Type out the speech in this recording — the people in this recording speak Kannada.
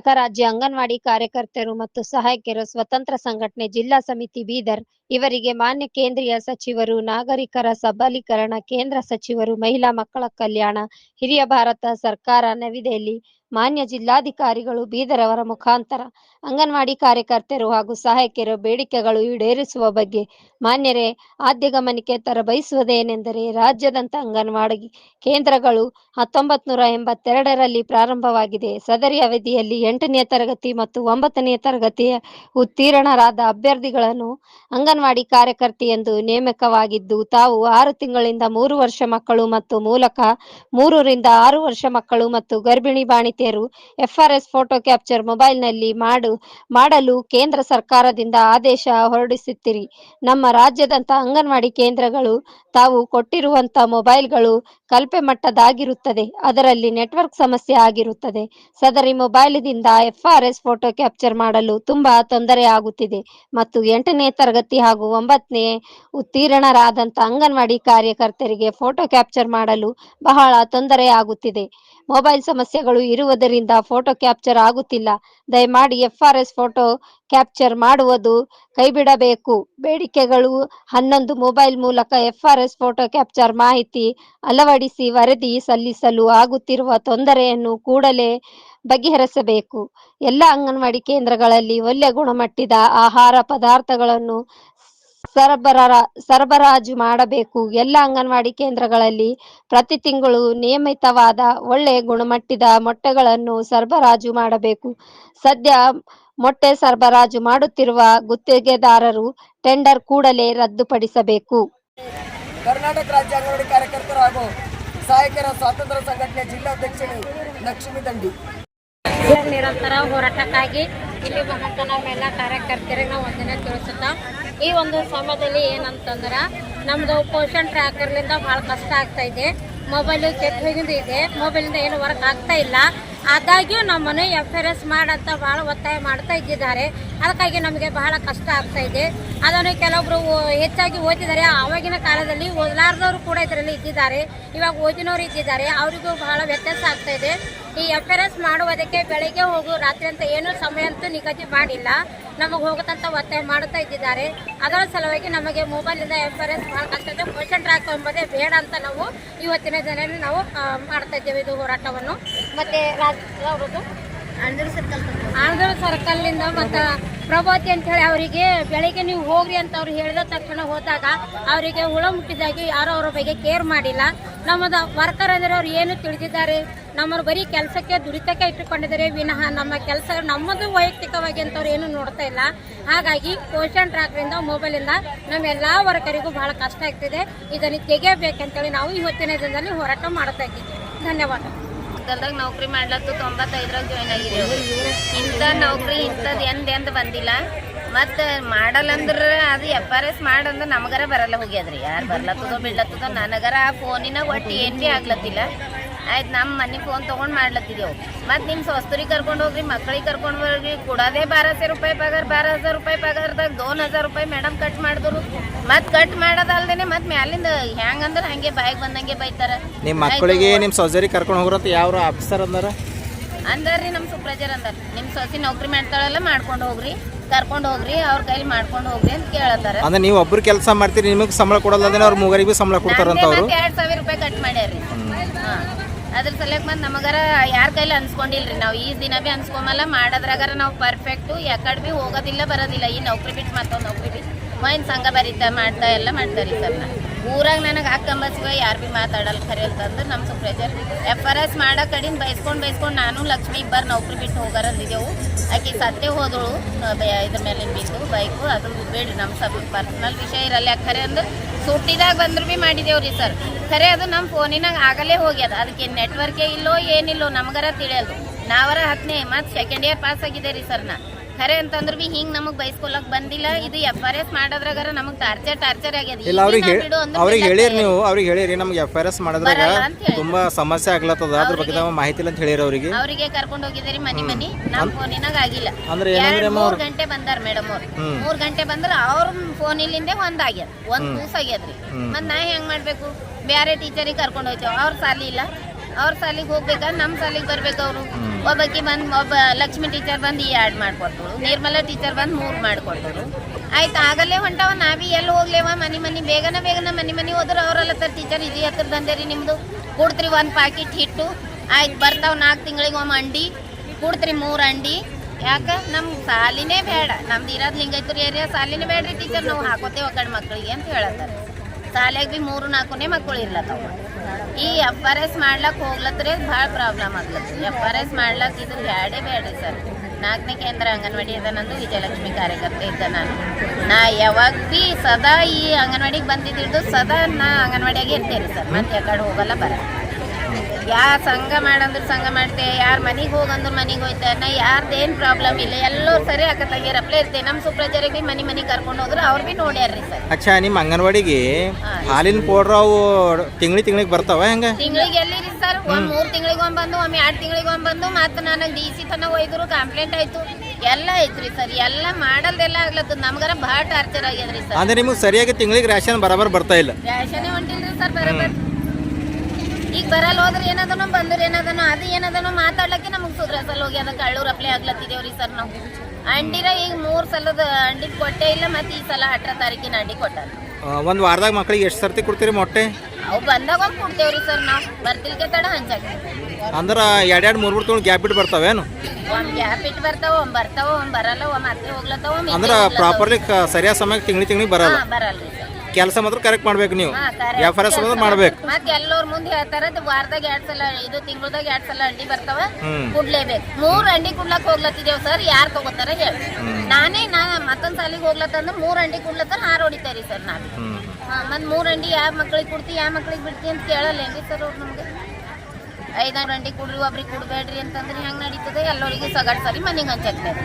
ಕರ್ನಾಟಕ ರಾಜ್ಯ ಅಂಗನವಾಡಿ ಕಾರ್ಯಕರ್ತರು ಮತ್ತು ಸಹಾಯಕಿಯರು ಸ್ವತಂತ್ರ ಸಂಘಟನೆ ಜಿಲ್ಲಾ ಸಮಿತಿ ಬೀದರ್ ಇವರಿಗೆ ಮಾನ್ಯ ಕೇಂದ್ರೀಯ ಸಚಿವರು, ನಾಗರಿಕರ ಸಬಲೀಕರಣ ಕೇಂದ್ರ ಸಚಿವರು, ಮಹಿಳಾ ಮಕ್ಕಳ ಕಲ್ಯಾಣ, ಹಿರಿಯ ಭಾರತ ಸರ್ಕಾರ ನವದೆಹಲಿ ಮಾನ್ಯ ಜಿಲ್ಲಾಧಿಕಾರಿಗಳು ಬೀದರ್ ಅವರ ಮುಖಾಂತರ ಅಂಗನವಾಡಿ ಕಾರ್ಯಕರ್ತೆಯರು ಹಾಗೂ ಸಹಾಯಕಿಯರ ಬೇಡಿಕೆಗಳು ಈಡೇರಿಸುವ ಬಗ್ಗೆ ಮಾನ್ಯರೇ ಆದ್ಯ ಗಮನಕ್ಕೆ ತರಬಯಸುವುದೇನೆಂದರೆ ರಾಜ್ಯದಂತ ಅಂಗನವಾಡಿ ಕೇಂದ್ರಗಳು ಹತ್ತೊಂಬತ್ ನೂರ ಎಂಬತ್ತೆರಡರಲ್ಲಿ ಪ್ರಾರಂಭವಾಗಿದೆ. ಸದರಿ ಅವಧಿಯಲ್ಲಿ ಎಂಟನೇ ತರಗತಿ ಮತ್ತು ಒಂಬತ್ತನೇ ತರಗತಿಯ ಉತ್ತೀರ್ಣರಾದ ಅಭ್ಯರ್ಥಿಗಳನ್ನು ಅಂಗನವಾಡಿ ಕಾರ್ಯಕರ್ತೆ ಎಂದು ನೇಮಕವಾಗಿದ್ದು, ತಾವು ಆರು ತಿಂಗಳಿಂದ ಮೂರು ವರ್ಷ ಮಕ್ಕಳು ಮತ್ತು ಮೂಲಕ ಮೂರರಿಂದ ಆರು ವರ್ಷ ಮಕ್ಕಳು ಮತ್ತು ಗರ್ಭಿಣಿ ಬಾಣಿತೆಯರು ಎಫ್ಆರ್ಎಸ್ ಫೋಟೋ ಕ್ಯಾಪ್ಚರ್ ಮೊಬೈಲ್ನಲ್ಲಿ ಮಾಡು, ಮಾಡಲು ಕೇಂದ್ರ ಸರ್ಕಾರದಿಂದ ಆದೇಶ ಹೊರಡಿಸುತ್ತಿರಿ. ನಮ್ಮ ರಾಜ್ಯದಂತ ಅಂಗನವಾಡಿ ಕೇಂದ್ರಗಳು ತಾವು ಕೊಟ್ಟಿರುವಂತ ಮೊಬೈಲ್ಗಳು ಕಲ್ಪೆ ಮಟ್ಟದಾಗಿರುತ್ತದೆ ಅದರಲ್ಲಿ ನೆಟ್ವರ್ಕ್ ಸಮಸ್ಯೆ ಆಗಿರುತ್ತದೆ. ಸದರಿ ಮೊಬೈಲ್ದಿಂದ ಎಫ್ಆರ್ಎಸ್ ಫೋಟೋ ಕ್ಯಾಪ್ಚರ್ ಮಾಡಲು ತುಂಬಾ ತೊಂದರೆ ಆಗುತ್ತಿದೆ ಮತ್ತು ಎಂಟನೇ ತರಗತಿ ಹಾಗೂ ಒಂಬತ್ತನೇ ಉತ್ತೀರ್ಣರಾದಂತ ಅಂಗನವಾಡಿ ಕಾರ್ಯಕರ್ತರಿಗೆ ಫೋಟೋ ಕ್ಯಾಪ್ಚರ್ ಮಾಡಲು ಬಹಳ ತೊಂದರೆ ಆಗುತ್ತಿದೆ. ಮೊಬೈಲ್ ಸಮಸ್ಯೆಗಳು ಇರುವುದರಿಂದ ಫೋಟೋ ಕ್ಯಾಪ್ಚರ್ ಆಗುತ್ತಿಲ್ಲ. ದಯಮಾಡಿ ಎಫ್ಆರ್ಎಸ್ ಫೋಟೋ ಕ್ಯಾಪ್ಚರ್ ಮಾಡುವುದು ಕೈಬಿಡಬೇಕು. ಬೇಡಿಕೆಗಳು ಹನ್ನೊಂದು ಮೊಬೈಲ್ ಮೂಲಕ ಎಫ್ಆರ್ಎಸ್ ಫೋಟೋ ಕ್ಯಾಪ್ಚರ್ ಮಾಹಿತಿ ಅಳವಡಿಸಿ ವರದಿ ಸಲ್ಲಿಸಲು ಆಗುತ್ತಿರುವ ತೊಂದರೆಯನ್ನು ಕೂಡಲೇ ಬಗೆಹರಿಸಬೇಕು. ಎಲ್ಲ ಅಂಗನವಾಡಿ ಕೇಂದ್ರಗಳಲ್ಲಿ ಒಳ್ಳೆ ಗುಣಮಟ್ಟದ ಆಹಾರ ಪದಾರ್ಥಗಳನ್ನು ಸರಬರಾರ ಸರಬರಾಜು ಮಾಡಬೇಕು. ಎಲ್ಲ ಅಂಗನವಾಡಿ ಕೇಂದ್ರಗಳಲ್ಲಿ ಪ್ರತಿ ತಿಂಗಳು ನಿಯಮಿತವಾದ ಒಳ್ಳೆ ಗುಣಮಟ್ಟದ ಮೊಟ್ಟೆಗಳನ್ನು ಸರಬರಾಜು ಮಾಡಬೇಕು. ಸದ್ಯ ಮೊಟ್ಟೆ ಸರಬರಾಜು ಮಾಡುತ್ತಿರುವ ಗುತ್ತಿಗೆದಾರರು ಟೆಂಡರ್ ಕೂಡಲೇ ರದ್ದುಪಡಿಸಬೇಕು. ಕರ್ನಾಟಕ ರಾಜ್ಯ ಅಂಗನವಾಡಿ ಕಾರ್ಯಕರ್ತರು ಹಾಗೂ ಸಹಾಯಕರ ಸ್ವಾತಂತ್ರ್ಯ ಸಂಘಟನೆ ಜಿಲ್ಲಾಧ್ಯಕ್ಷರು ಲಕ್ಷ್ಮಿ ದಂಡಿ. ನಿರಂತರ ಹೋರಾಟಕ್ಕಾಗಿ ಇಲ್ಲಿ ಬಂದಂಥ ನಾವೆಲ್ಲ ಕಾರ್ಯಕರ್ತರಿಗೆ ನಾವು ಒಂದಿನ ತಿಳಿಸುತ್ತಾ ಈ ಒಂದು ಸಮಯದಲ್ಲಿ ಏನಂತಂದ್ರೆ ನಮ್ಮದು ಪೋಷನ್ ಟ್ರ್ಯಾಕರ್ಲಿಂದ ಭಾಳ ಕಷ್ಟ ಆಗ್ತಾ ಇದೆ. ಮೊಬೈಲು ಕೆಟ್ಟ ಹೋಗಿದ್ದು ಇದೆ ಮೊಬೈಲಿಂದ ಏನು ವರ್ಕ್ ಆಗ್ತಾ ಇಲ್ಲ. ಆದಾಗ್ಯೂ ನಮ್ಮನ್ನು ಎಫ್ ಆರ್ ಎಸ್ ಮಾಡಂತ ಭಾಳ ಒತ್ತಾಯ ಮಾಡ್ತಾ ಇದ್ದಿದ್ದಾರೆ. ಅದಕ್ಕಾಗಿ ನಮಗೆ ಬಹಳ ಕಷ್ಟ ಆಗ್ತಾ ಇದೆ. ಅದನ್ನು ಕೆಲವೊಬ್ರು ಹೆಚ್ಚಾಗಿ ಓದಿದ್ದಾರೆ. ಆವಾಗಿನ ಕಾಲದಲ್ಲಿ ಓದಲಾರ್ದವರು ಕೂಡ ಇದರಲ್ಲಿ ಇದ್ದಿದ್ದಾರೆ. ಇವಾಗ ಓದಿನವರು ಇದ್ದಿದ್ದಾರೆ. ಅವರಿಗೂ ಬಹಳ ವ್ಯತ್ಯಾಸ ಆಗ್ತಾ ಇದೆ. ಈ ಎಫ್ ಆರ್ ಎಸ್ ಮಾಡುವುದಕ್ಕೆ ಬೆಳಗ್ಗೆ ಹೋಗು ರಾತ್ರಿ ಅಂತ ಏನೂ ಸಮಯ ಅಂತೂ ನಿಗದಿ ಮಾಡಿಲ್ಲ. ನಮಗೆ ಹೋಗುತ್ತಂತ ಒತ್ತಾಯ ಮಾಡುತ್ತಾ ಇದ್ದಿದ್ದಾರೆ. ಅದರ ಸಲುವಾಗಿ ನಮಗೆ ಮೊಬೈಲಿಂದ F R S question track ಎಂಬುದೇ ಬೇಡ ಅಂತ ನಾವು ಇವತ್ತಿನ ದಿನ ನಾವು ಮಾಡ್ತಾ ಇದ್ದೇವೆ ಇದು ಹೋರಾಟವನ್ನು. ಮತ್ತೆ ರಾಜ್ ಸರ್ಕಲ್ ಆಂಧ್ರ ಸರ್ಕಲ್ನಿಂದ ಮತ್ತು ಪ್ರಭಾತಿ ಅಂತ ಹೇಳಿ ಅವರಿಗೆ ಬೆಳಿಗ್ಗೆ ನೀವು ಹೋಗ್ರಿ ಅಂತ ಅವ್ರು ಹೇಳಿದ ತಕ್ಷಣ ಹೋದಾಗ ಅವರಿಗೆ ಹುಳ ಮುಟ್ಟಿದಾಗಿ ಯಾರೋ ಅವರ ಬಗ್ಗೆ ಕೇರ್ ಮಾಡಿಲ್ಲ. ನಮ್ಮದು ವರ್ಕರ್ ಅಂದ್ರೆ ಅವ್ರು ಏನು ತಿಳಿದಿದ್ದಾರೆ? ನಮ್ಮನ್ನು ಬರೀ ಕೆಲಸಕ್ಕೆ ದುರಿತಕ್ಕೆ ಇಟ್ಟುಕೊಂಡಿದ್ದಾರೆ. ವಿನಃ ನಮ್ಮ ಕೆಲಸ, ನಮ್ಮದು ವೈಯಕ್ತಿಕವಾಗಿ ಅಂತವ್ರು ಏನು ನೋಡ್ತಾ ಇಲ್ಲ. ಹಾಗಾಗಿ ಪೋಷನ್ ಟ್ರ್ಯಾಕ್ರಿಂದ, ಮೊಬೈಲಿಂದ ನಮ್ಮೆಲ್ಲ ವರ್ಕರಿಗೂ ಬಹಳ ಕಷ್ಟ ಆಗ್ತಿದೆ. ಇದನ್ನು ತೆಗೆಯಬೇಕಂತೇಳಿ ನಾವು ಇವತ್ತಿನ ದಿನದಲ್ಲಿ ಹೋರಾಟ ಮಾಡ್ತಾ ಇದ್ದೀವಿ. ಧನ್ಯವಾದ. ನೌಕರಿ ಮಾಡ್ಲತ್ತು ತೊಂಬತ್ತೈದ್ರಾಗ ಜಾಯ್ನ್ ಆಗಿದ್ದೇವೆ ಇಂಥ ನೌಕರಿ ಇಂಥದ್ದು ಎಂದ್ ಎಂದ್ ಬಂದಿಲ್ಲ. ಮತ್ತು ಮಾಡಲ್ಲಂದ್ರೆ ಅದು ಎಫ್ ಆರ್ ಎಸ್ ಮಾಡಂದ್ರೆ ನಮಗರ ಬರಲ್ಲ ಹೋಗ್ಯದ್ರಿ. ಯಾರು ಬರ್ಲತ್ತದೋ ಬಿಡ್ಲತ್ತದೋ ನನಗರ ಆ ಫೋನಿನಾಗ ಒಟ್ಟು ಏನು ಭೀ ಆಗ್ಲತ್ತಿಲ್ಲ. ಆಯ್ತು ನಮ್ಮ ಮನೆ ಫೋನ್ ತೊಗೊಂಡು ಮಾಡ್ಲತ್ತಿದ್ದೆವು ಮತ್ತು ನಿಮ್ಮ ಸ್ವಸ್ತರಿಗೆ ಕರ್ಕೊಂಡು ಹೋಗ್ರಿ ಮಕ್ಕಳಿಗೆ ಕರ್ಕೊಂಡು ಹೋಗ್ರಿ ಕೊಡೋದೇ ಬಾರ ಸಾವಿರ ರೂಪಾಯಿ ಪಗಾರ ಬಾರ ಹಜಾರ್ ರೂಪಾಯಿ ಪಗಾರದಾಗ ದೋನ್ ಹಜಾರ್ ರೂಪಾಯಿ ಮೇಡಮ್ ಕಟ್ ಮಾಡಿದ್ರು. ಮತ್ತು ಕಟ್ ಮಾಡೋದಲ್ದೇನೆ ಮತ್ತು ಮ್ಯಾಲಿಂದ ಹೆಂಗಂದ್ರೆ ಹಂಗೆ ಬಾಯಿಗೆ ಬಂದಂಗೆ ಬೈತಾರ. ನಿಮ್ಮ ಮಕ್ಕಳಿಗೆ ನಿಮ್ಮ ಸೊಸರಿ ಕರ್ಕೊಂಡು ಹೋಗ್ರಂತ ಯಾವ ಆಫೀಸರ್ ಅಂದಾರ? ಅಂದಾರ್ರಿ ನಮ್ಮ ಸುಪ್ರಜರ್ ಅಂದಾರ. ನಿಮ್ಮ ಸೊಸಿ ನೌಕರಿ ಮಾಡ್ತಾಳಲ್ಲ ಮಾಡ್ಕೊಂಡು ಹೋಗ್ರಿ. ಕರ್ಕೊಂಡು ಹೋಗ್ರಿ ಅವ್ರ ಕೈಲಿ ಮಾಡ್ಕೊಂಡು ಹೋಗ್ರಿ ಅಂತ ಕೇಳತ್ತಾರ. ಅಂದ್ರೆ ನೀವು ಒಬ್ರು ಕೆಲಸ ಮಾಡ್ತೀರಿ ನಿಮಗೆ ಸಂಬಳ ಕೊಡಲ್ಲ ಅಂದ್ರೆ ಅವ್ರ ಮೂಗರಿಗೆ ಸಂಬಳ ಕೊಡ್ತಾರಂತ ಅವರು? ಎರಡ್ ಸಾವಿರ ರೂಪಾಯಿ ಕಟ್ ಮಾಡ್ಯಾರ್ರಿ. ಹಾ. ಅದ್ರ ಸಲಕ್ ಮತ್ತೆ ನಮಗಾರ ಯಾರ ಕೈಲಿ ಅನ್ಸ್ಕೊಂಡಿಲ್ರಿ? ನಾವು ಈ ದಿನ ಭೀ ಅನ್ಸ್ಕೊಂಬಲ್ಲ, ಮಾಡೋದ್ರಾಗಾರ ನಾವು ಪರ್ಫೆಕ್ಟು ಯಾಕಡೆ ಭೀ ಹೋಗೋದಿಲ್ಲ, ಬರೋದಿಲ್ಲ. ಈ ನೌಕರಿ ಬಿಟ್ಟು ಮತ್ತೊಂದು ನೌಕರಿ ಬಿಟ್ಟು ಮೈನ್ ಸಂಘ ಬರೀತಾ, ಮಾಡ್ತಾ, ಎಲ್ಲ ಮಾಡ್ತಾರೆ ಸರ್ ನಾ. ಊರಾಗ ನನಗೆ ಹಾಕಂಬಸ್ಗ ಯಾರು ಭೀ ಮಾತಾಡಲ್ಲ ಖರೆ ಅಂತಂದ್ರೆ ನಮ್ಮ ಸುಪ್ರೇಜರ್. ಎಫ್ ಆರ್ ಎಸ್ ಮಾಡೋ ಕಡಿಂದ ಬೈಸ್ಕೊಂಡು ಬೈಸ್ಕೊಂಡು ನಾನು ಲಕ್ಷ್ಮಿ ಇಬ್ಬರು ನೌಕರಿ ಬಿಟ್ಟು ಹೋಗಾರ ಅಂದಿದ್ದೆವು ಆಕೆ ಸತ್ತೇ ಹೋದಳು ಇದ್ರ ಮೇಲೆ ಬಿದ್ದು ಬೈಕು, ಅದು ಬೇಡ್ರಿ ನಮ್ಮ ಸಬ್ ಪರ್ಸನಲ್ ವಿಷಯ ಇರಲ್ಲ ಖರೆ ಅಂದ್ರೆ ಸುಟ್ಟಿದಾಗ ಬಂದ್ರು ಬಿ ರೀ ಸರ್. ಖರೆ ಅದು ನಮ್ಮ ಫೋನಿನಾಗ ಆಗಲೇ ಹೋಗ್ಯದ. ಅದಕ್ಕೆ ನೆಟ್ವರ್ಕೇ ಇಲ್ಲೋ, ಏನಿಲ್ಲೋ ನಮಗರ ತಿಳಿಯಲ್ದು. ನಾವರ ಹತ್ತನೇ ಮತ್ತು ಸೆಕೆಂಡ್ ಇಯರ್ ಪಾಸ್ ಆಗಿದೆ ರೀ ಸರ್ ನಾ ಖರೆ ಅಂತಂದ್ರೆ ಬಿ ಹಿಂಗ್ ನಮಗ್ ಬೈಸ್ಕೊಳಕ್ ಬಂದಿಲ್ಲ. ಇದು ಎಫ್ ಆರ್ ಎಸ್ ಮಾಡೋದ್ರಾಗ ನಮಗ್ ಟಾರ್ಚರ್ ಟಾರ್ಚರ್ ಆಗ್ಯದ. ಇಲ್ಲ ಅವ್ರಿಗೆ ಹೇಳಿರಿ ನೀವು ಅವ್ರಿಗೆ ಹೇಳಿರಿ ನಮ್ಗೆ ಎಫ್ ಆರ್ ಎಸ್ ಮಾಡೋದ್ರಾಗ. ತುಂಬಾ ಸಮಸ್ಯೆ ಆಗ್ಲತ್ತದ. ಅದ್ರ ಬಗ್ಗೆ ನಾವು ಮಾಹಿತಿ ಇಲ್ಲ ಅಂತ ಹೇಳಿರಿ ಅವ್ರಿಗೆ. ಅವರಿಗೆ ಕರ್ಕೊಂಡು ಹೋಗಿದ್ರಿ ಮನಿ ಮನಿ. ನಮ್ ಫೋನಿನಾಗ ಆಗಿಲ್ಲ. ಅಂದ್ರೆ ಮೂರ್ ಗಂಟೆ ಬಂದಾರ ಮೇಡಮ್ ಅವ್ರು. ಮೂರ್ ಗಂಟೆ ಬಂದ್ರ ಅವ್ರ ಫೋನ್ ಇಲ್ಲಿಂದೆ ಒಂದ್ ಆಗ್ಯದ. ಒಂದ್ ಮೂಸ್ ಆಗ್ಯದ್ರಿ. ಮತ್ ನಾ ಹೆಂಗ್ ಮಾಡ್ಬೇಕು? ಬ್ಯಾರೆ ಟೀಚರಿಗೆ ಕರ್ಕೊಂಡು ಹೋಗ್ತೇವೆ ಅವ್ರ ಸಾಲಿ ಇಲ್ಲ ಅವ್ರ ಸಾಲಿಗೆ ಹೋಗ್ಬೇಕಾ? ನಮ್ ಸಾಲಿಗೆ ಬರ್ಬೇಕು ಅವರು. ಒಬ್ಬಾಕಿ ಬಂದು, ಒಬ್ಬ ಲಕ್ಷ್ಮಿ ಟೀಚರ್ ಬಂದು ಈ ಆ್ಯಡ್ ಮಾಡ್ಕೊಟ್ರು. ನಿರ್ಮಲಾ ಟೀಚರ್ ಬಂದು ಮೂರು ಮಾಡ್ಕೊಟ್ರು. ಆಯ್ತು ಆಗಲ್ಲೇ ಹೊಂಟವ, ನಾವಿ ಎಲ್ಲಿ ಹೋಗ್ಲೇವ? ಮನೆ ಮನೆ, ಬೇಗನ ಬೇಗನ ಮನೆ ಮನೆ ಹೋದ್ರೆ ಅವರೆಲ್ಲ ಸರ್ ಟೀಚರ್ ಇದು ಹತ್ರ ರೀ ನಿಮ್ಮದು ಕೊಡ್ತ್ರಿ ಒಂದು ಪ್ಯಾಕೆಟ್ ಹಿಟ್ಟು. ಆಯ್ತು, ಬರ್ತಾವ ನಾಲ್ಕು ತಿಂಗಳಿಗೆ ಒಮ್ಮೆ ಅಂಡಿ. ಕೊಡ್ತ್ರಿ ಮೂರು ಅಂಡಿ. ಯಾಕ? ನಮ್ಗೆ ಸಾಲಿನೇ ಬೇಡ. ನಮ್ದು ಇರೋದು ಲಿಂಗೈತೂರು ಏರಿಯಾ ಸಾಲಿನೇ ಬೇಡ್ರಿ ಟೀಚರ್ ನಾವು ಹಾಕೋತೇವೆ ಒಕಡೆ ಕಡೆ ಮಕ್ಕಳಿಗೆ ಅಂತ ಹೇಳತ್ತಾರೆ. ಶಾಲೆಗೆ ಬಿ ಮೂರು ನಾಲ್ಕುನೇ ಮಕ್ಕಳು ಇರ್ಲತ್ತವ. ಈ ಎಫ್ ಆರ್ ಎಸ್ ಮಾಡ್ಲಕ್ ಹೋಗ್ಲತ್ತರೆ ಭಾಳ ಪ್ರಾಬ್ಲಮ್ ಆಗ್ಲತ್ತೆ. ಎಫ್ ಆರ್ ಎಸ್ ಮಾಡ್ಲಕ್ ಇದು ಬ್ಯಾಡೇ ಬೇಡ್ರಿ ಸರ್. ನಾಲ್ಕನೇ ಕೇಂದ್ರ ಅಂಗನವಾಡಿ ಅದ ನಂದು, ವಿಜಯಲಕ್ಷ್ಮಿ ಕಾರ್ಯಕರ್ತೆ ಇದ್ದ ನಾನು. ನಾ ಯಾವಾಗ ಬಿ ಸದಾ ಈ ಅಂಗನವಾಡಿಗೆ ಬಂದಿದ್ದು ಸದಾ ನಾ ಅಂಗನವಾಡಿಯಾಗೆ ಇರ್ತೇನೆ ಸರ್. ಮತ್ತೆ ಯಾಕಡೆ ಕಡೆ ಹೋಗಲ್ಲ ಬರ ಯಾ ಸಂಘ ಮಾಡಂದ್ರೆ ಸಂಘ ಮಾಡ್ತೆ ಯಾರ್ ಮನೆಗೆ ಹೋಗಂದ್ರೆ ಮನೆಗೆ ಹೋಯ್ತೆ ನಾ ಯಾರ್ದೇನು ಪ್ರಾಬ್ಲಮ್ ಇಲ್ಲ. ಎಲ್ಲರೂ ಸರಿ ಅಕ್ಕತಂಗಿರಪ್ಲೆ ಇರ್ತೇವೆ. ನಮ್ಮ ಸುಪ್ರಜರಿಗೆ ಬಿ ಮನೆ ಮನೆಗೆ ಕರ್ಕೊಂಡು ಹೋದ್ರೆ ಅವ್ರು ಬಿ ನೋಡ್ಯಾರ್ರಿ ಸರ್. ಅಚ್ಚಾ ನಿಮ್ಮ ಅಂಗನವಾಡಿಗೆ ಹಾಲಿನ ಪೌಡ್ರ್ ಅವು ತಿಂಗಳಿ ತಿಂಗಳಿಗೆ ಬರ್ತಾವ ಹೆಂಗೆ? ತಿಂಗಳಿಗೆ ಎಲ್ಲಿರಿ ಸರ್? ಒಂದು ಮೂರು ತಿಂಗಳಿಗೆ ಒಂದು ಬಂದು ಒಮ್ಮೆ ಎರಡು ತಿಂಗಳಿಗೆ ಒಂದು ಬಂದು ಮತ್ತೆ ನನಗೆ ಡಿ ಸಿ ತನಕ ಹೋಯ್ದ್ರು ಕಂಪ್ಲೇಂಟ್ ಆಯ್ತು. ಎಲ್ಲ ಐತ್ರಿ ಸರ್. ಎಲ್ಲ ಮಾಡಲ್ದೆಲ್ಲ ಆಗ್ಲತ್ತದ. ನಮ್ಗಾರ ಭಾಳ ಟಾರ್ಚರ್ ಆಗ್ಯದ್ರಿ ಸರ್. ಅಂದ್ರೆ ನಿಮಗೆ ಸರಿಯಾಗಿ ತಿಂಗಳಿಗೆ ರೇಷನ್ ಬರಬರ್ ಬರ್ತಾ ಇಲ್ಲ. ರೇಷನ್ ಹೊಂಟಿಲ್ರಿ ಸರ್ ಬರೋಬ್ಬರ ಈಗ ಬರಲ್ಲ ಹೋದ್ರೆ ಏನದನೋ ಬಂದ್ರೆ ಏನದನೋ ಅದು ಏನದನೋ ಮಾತಾಡ್ಲಕ್ಕೆ ನಮಗೆ ಸಲ ಹೋಗಿ ಅದಕ್ಕೆ ಕಳ್ಳೂರ್ ಅಪ್ಲೈ ಆಗ್ಲತ್ತಿದೇವ್ರಿ ಸರ್ ನಾವು. ಅಂಡಿರ ಈಗ ಮೂರ್ ಸಲದ ಅಂಡಿ ಕೊಟ್ಟೆ ಇಲ್ಲ ಮತ್ತೆ ಈ ಸಲ ಹತ್ತರ ತಾರೀಕಿನ ಅಂಡಿ ಕೊಟ್ಟಾರ ಒಂದು ವಾರದಾಗ ಮಕ್ಳಿಗೆ ಎಷ್ಟು ಸರ್ತಿ ಕೊಡ್ತೀರಿ ಮೊಟ್ಟೆ? ಅವು ಬಂದಾಗ ಒಂದ್ ಕೊಡ್ತೇವ್ರಿ ಸರ್ ನಾವು. ಬರ್ತಿಲ್ಕೆ ತಡ ಹಂಚಾಕ ಅಂದ್ರೆ ಎರಡೆರಡು ಮೂರು ಮೂರು ತಗೊಂಡು ಗ್ಯಾಪ್ ಬಿಟ್ಟು ಬರ್ತಾವೇನು ಒಂದು ಗ್ಯಾಪ್ ಇಟ್ಟು ಬರ್ತಾವ ಒಂದ್ ಬರ್ತಾವ ಒಂದ್ ಬರಲ್ಲ ಒಂದ್ ಮತ್ತೆ ಹೋಗ್ಲತ್ತಾವ ಅಂದ್ರೆ ಪ್ರಾಪರ್ಲಿ ಸರಿಯಾದ ಸಮಯಕ್ಕೆ ತಿಂಗ್ಳಿ ತಿಂಗಳಿಗೆ ಬರಲ್ಲ? ಬರಲ್ರಿ ಸರ್. ಕೆಲಸ ಮಾತ್ರ ಕರೆಕ್ಟ್ ಮಾಡ್ಬೇಕು ನೀವು. ಎಫ್ ಆರ್ ಎಸ್ ಮಾತ್ರ ಮಾಡ್ಬೇಕು. ಮತ್ತೆ ಎಲ್ಲೋರ್ ಮುಂದೆ ಹೇಳ್ತಾರ ವಾರದಾಗ ಎರಡ್ ಸಲ ಇದು ತಿಂಗಳದಾಗ ಎರಡ್ ಸಲ ಅಂಡಿ ಬರ್ತಾವ. ಕುಡ್ಲೇಬೇಕು. ಮೂರ್ ಅಂಡಿ ಕುಡ್ಲಕ್ ಹೋಗ್ಲತ್ತಿದೇವ್ ಸರ್ ಯಾರ್ ತಗೋತಾರ ಹೇಳಿ. ನಾನೇ ನಾ ಮತ್ತೊಂದ್ ಸಾಲಿಗೆ ಹೋಗ್ಲತ್ತಂದ್ರ ಮೂರ್ ಅಂಡಿ ಕುಡ್ಲತ್ತಾರ ಹಾರ್ ಹೊಡಿತಾರಿ ಸರ್ ನಾನು ಮತ್ ಮೂರ್ ಅಂಡಿ ಯಾವ ಮಕ್ಳಿಗೆ ಕೊಡ್ತಿ ಯಾವ ಮಕ್ಳಿಗೆ ಬಿಡ್ತಿ ಅಂತ ಕೇಳಲ್ಲೇನ್ರಿ ಸರ್ ಅವ್ರು ನಮ್ಗೆ. ಐದಾರು ಅಂಡಿ ಕುಡ್ರಿ ಒಬ್ರಿಗೆ ಕುಡ್ಬೇಡ್ರಿ ಅಂತಂದ್ರೆ ಹೆಂಗ್ ನಡೀತದೆ ಎಲ್ಲರಿಗೂ ಸಗಡ್ ಸರಿ ಮನೆಗೆ ಹಂಚಾಕ್ತಾರೆ